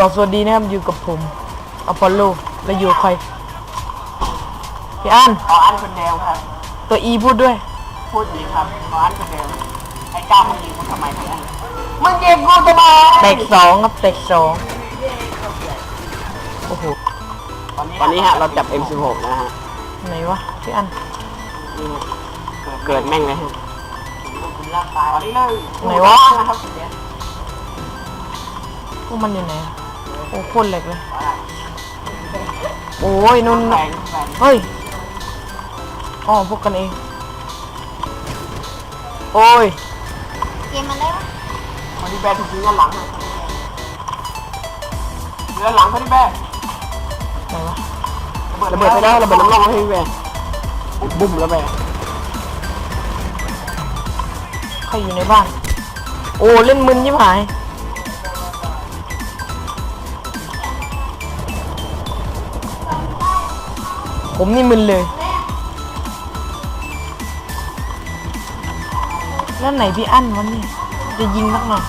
ก็สวัสดีนะครับอยู่กับผมอพอลโลและอยู่กับใครพี่อันขออันคนเดียวครับ ตัวอีพูดด้วย พูดดีครับขออันคนเดียวไอ้ก้าวมึงยิงกูทำไมทั้งนั้นมึงยิงกูทำไมแตกสองครับแตกสองโอ้โหตอนนี้ฮะเราจับ M16 นะฮะไหนวะพี่อันนี่ฮะเกิดแม่งเลยฮะตอนนี้เลยไหนวะนะครับพวกมันอยู่ไหนอะ โอ้โคตรเหล็กเลย โอ้ยนุ่นแบงแบงเฮ้ยอ๋อพวกกันเอง โอ้ย เกมมันได้ปะคนที่แบงถูกยิงด้านหลังฮะด้านหลังคนที่แบงไหนวะระเบิดไปแล้วระเบิดน้ำร่องให้พี่แบงบุ้มแล้วแบงใครอยู่ในบ้าน โอ้เล่นมึนยิ่หาย ผมนี่มึนเลย แล้วไหนพี่อั้นวะเนี่ย จะยิงนักหน่อย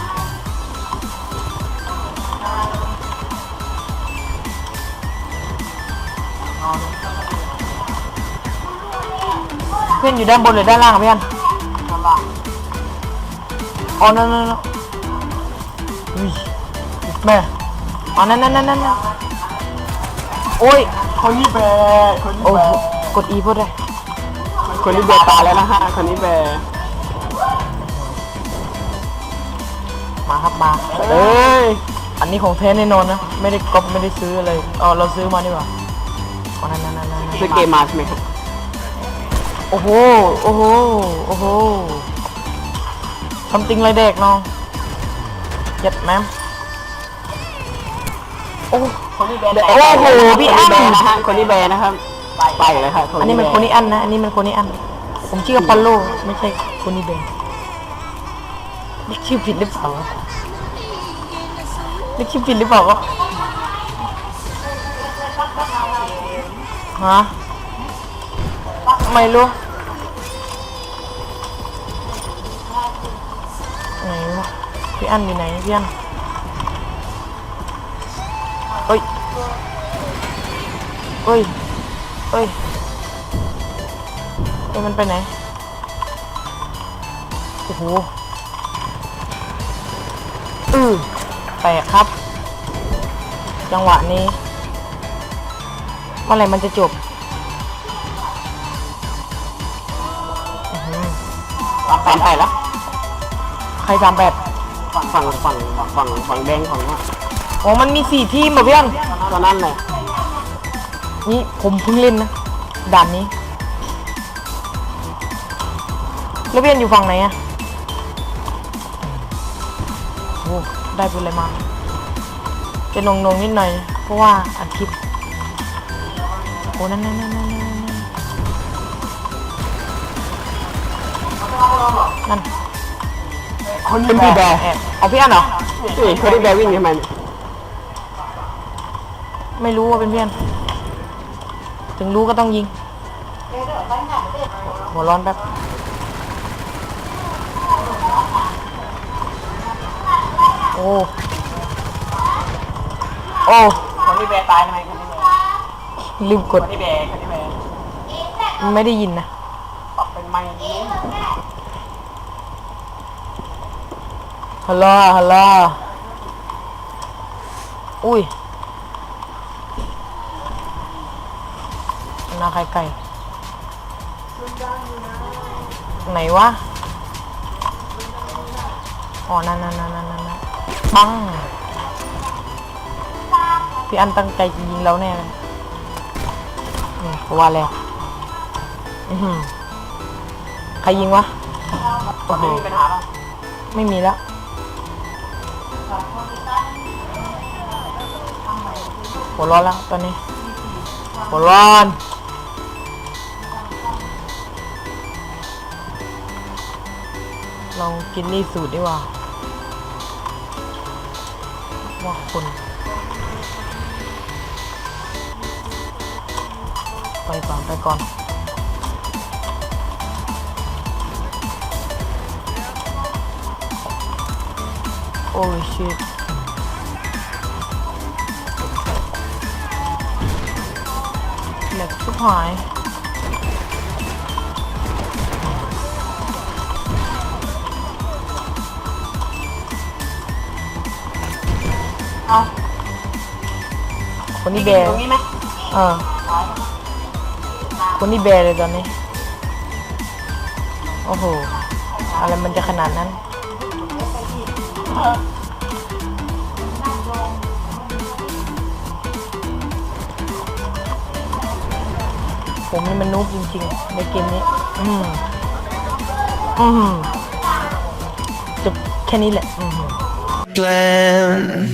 เพื่อนอยู่ด้านบนหรือด้านล่างอะพี่อันด้านล่างอ๋อนั่นนั่นนั่นอุ้ยแม่อ๋อนั่นนั่นนั่นนั่นนั่นโอ้ย คนที่แบงคนที่โอ้แบโหงกดอีพูดได้คนที่เบตายแล้วนะฮะคนนี้เบมาครับมา เอ้ยอันนี้ของแท้แน่นอนนะ ไม่ได้ก๊อปไม่ได้ซื้ออะไรเออเราซื้อมาดีกว่าอ๋อนั่นนั่นนั่นนั่นซื้อเกมมาใช่ไหมครับโอ้โห โอ้โห โอ้โหทำติงไรเด็กน้องยัดแมม โอ้คนที่เบโอ้โหพี่อั้นนะฮะคนที่เบนะครับ ไปเลยครับอันนี้มันโคนิอันนะอันนี้มันโคนิอันผมชื่อพอลโลไม่ใช่โคนิเบนนี่ชื่อผิดหรือเปล่าวะนี่ชื่อผิดหรือเปล่าวะฮะไม่รู้ไหนวะพี่อันอยู่ไหนพี่อัน เฮ้ย เฮ้ย เฮ้ยเฮ้ยมันไปไหน โอ้โหอือแตกครับ จังหวะนี้เมื่อไหร่มันจะจบอื้อหือแฟนไปแล้ว ใครทำแบบฝั่งฝั่งฝั่งฝั่งฝั่งแดงของว่า อ๋อ มันมีสี่ทีมเหรอพี่อันตอนนั้นเลยนี่ผมเพิ่งเล่นนะด่านนี้ แล้วพี่อันอยู่ฝั่งไหนอะโอ้ได้เป็นอะไรมา เป็นนงๆนิดหน่อย เพราะว่าอัดคลิปโอ้นั่นนั่นนั่นนั่นนั่นนั่นคนที่แบแอบเอาพี่อันเหรอ นี่คนที่แบวิ่งทำไม ไม่รู้ว่าเป็นเพื่อน ถึงรู้ก็ต้องยิง หัวร้อนแป๊บโอ้ โอ้ คนที่แบตายทำไมคนที่แบลืมกคดนที่แบคนที่แบไม่ได้ยินนะ ปรับเป็นไม้นี้ฮัลโหลฮัลโหลอุ้ย น้าไข่ไก่ไหนวะ อ๋อ นั่นนั่นนั่นนั่นนั่นปังพี่อันตั้งใจจะยิงเราแน่เลยนี่เพราะว่าแล้วอือหือใครยิงวะคนไม่มีปัญหาหรอไม่มีแล้วหัวร้อนแล้วตอนนี้หัวร้อน ลองกินนี่สูตรดีกว่า ว่าคน ไปก่อนไปก่อนโอ้ยชิตเหล็กสุดหาย เอาคนนี้แบแบร์ตรงนี้ไหมเออคนนี้แบร์เลยตอนนี้ โอ้โห อะไรมันจะขนาดนั้น ผมนี่มันนุ๊กจริงๆ ในเกมนี้ อืม อืมจบแค่นี้แหละ plan.